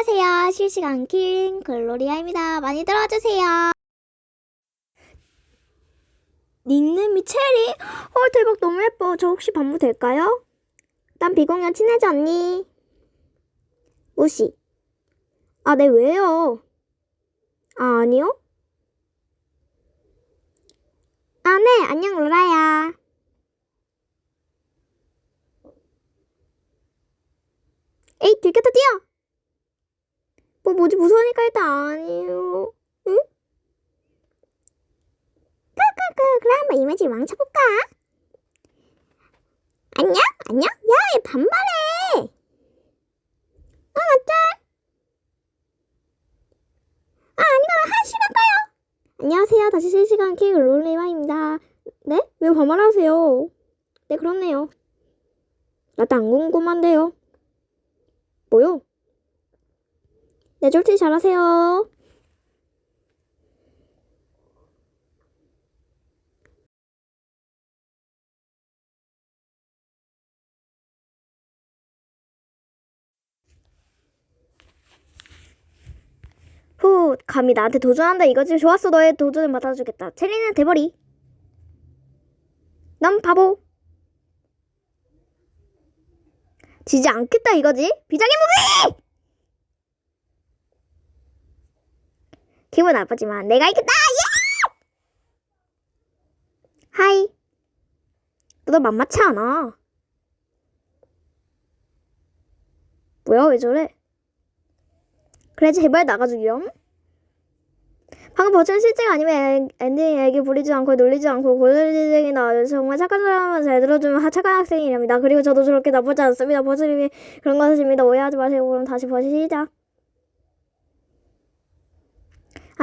안녕하세요. 실시간 킹 글로리아입니다. 많이 들어주세요. 닉네임이 체리? 헐 대박 너무 예뻐. 저 혹시 반부 될까요? 난 비공연 친해지 언니. 무시. 아, 네 왜요? 아, 아니요? 아, 네. 안녕 로라야. 에이, 들켰다 뛰어! 뭐 뭐지 무서우니까 일단 아니요. 응? 까까까 그럼 한번 이미지 망쳐볼까? 안녕? 안녕? 야, 얘 반말해! 어, 어쩔? 아, 아니면 한 시간 가요! 안녕하세요. 다시 실시간 케이크 롤리마입니다. 네? 왜 반말하세요? 네, 그렇네요. 나도 안 궁금한데요. 뭐요? 네, 쫄티 잘하세요. 후, 감히 나한테 도전한다 이거지. 좋았어, 너의 도전을 받아주겠다. 체리는 대버리. 넌 바보. 지지 않겠다 이거지. 비장의 무기! 기분 나쁘지만 내가 이겼다! 예! 하이. 너도 만만치 않아. 뭐야, 왜 저래? 그래, 제발 나가주렴. 방금 버튼 실제가 아니면 엔딩에게 부리지 않고 놀리지 않고 고들리지 나 정말 착한 사람만 잘 들어주면 하- 착한 학생이랍니다. 그리고 저도 저렇게 나쁘지 않습니다. 버스님이 그런 것입니다. 오해하지 마시고 그럼 다시 버스 시작.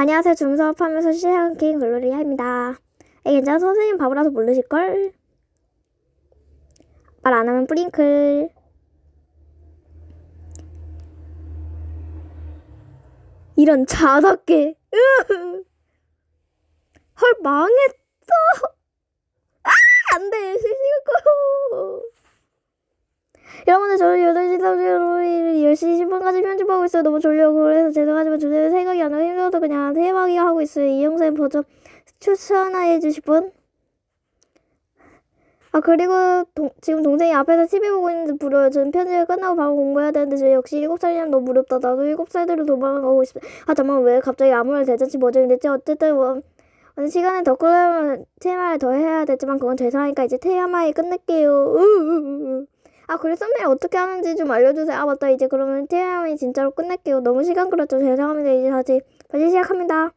안녕하세요. 중수업하면서 시작한 킹 글로리아입니다. 에 괜찮아 선생님 바보라서 모르실걸? 말 안 하면 뿌링클. 이런. 으흐. 헐 망했어. 아 안돼 실시간 꺼. 여러분들 저는 8시 30분 10시 10분까지 편집하고 있어요. 너무 졸려고 그래서 죄송하지만 주제를 생각이 안 나서 힘들어서 그냥 대박이 하고 있어요. 이 영상 버전 추천해 주실 분? 아 그리고 동- 지금 동생이 앞에서 TV 보고 있는데 부러워요. 저는 편집을 끝나고 바로 공부해야 되는데 저 역시 7살이면 너무 무렵다. 나도 7살대로 도망가고 싶어. 아 잠깐만 왜 갑자기 아무런 대잔치 버전이 됐지? 어쨌든 뭐 어느 시간에 더 끌려면 TMI 더 해야 되지만 그건 죄송하니까 이제 TMI 끝낼게요. 으으으으. 아 그래 썸네일 어떻게 하는지 좀 알려주세요. 아 맞다 이제 그러면 TMI 진짜로 끝낼게요. 너무 시간 끌었죠. 죄송합니다. 이제 다시 다시 시작합니다.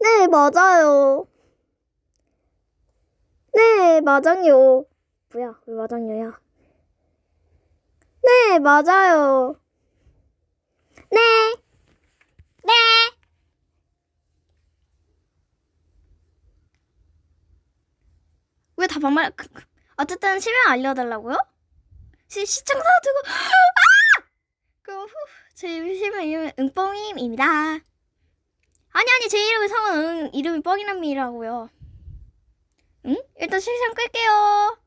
네 맞아요. 네 맞아요. 뭐야 왜 맞아요야? 네 맞아요. 네. 네. 왜 다 반말? 그, 그, 어쨌든 실명 알려달라고요? 시, 시청자 두고 아! 그럼 후, 제 실명 이름은 응뽕임입니다. 아니 아니 제 이름은 성은 응, 이름이 뻥이남이라고요. 응? 일단 실시간 끌게요.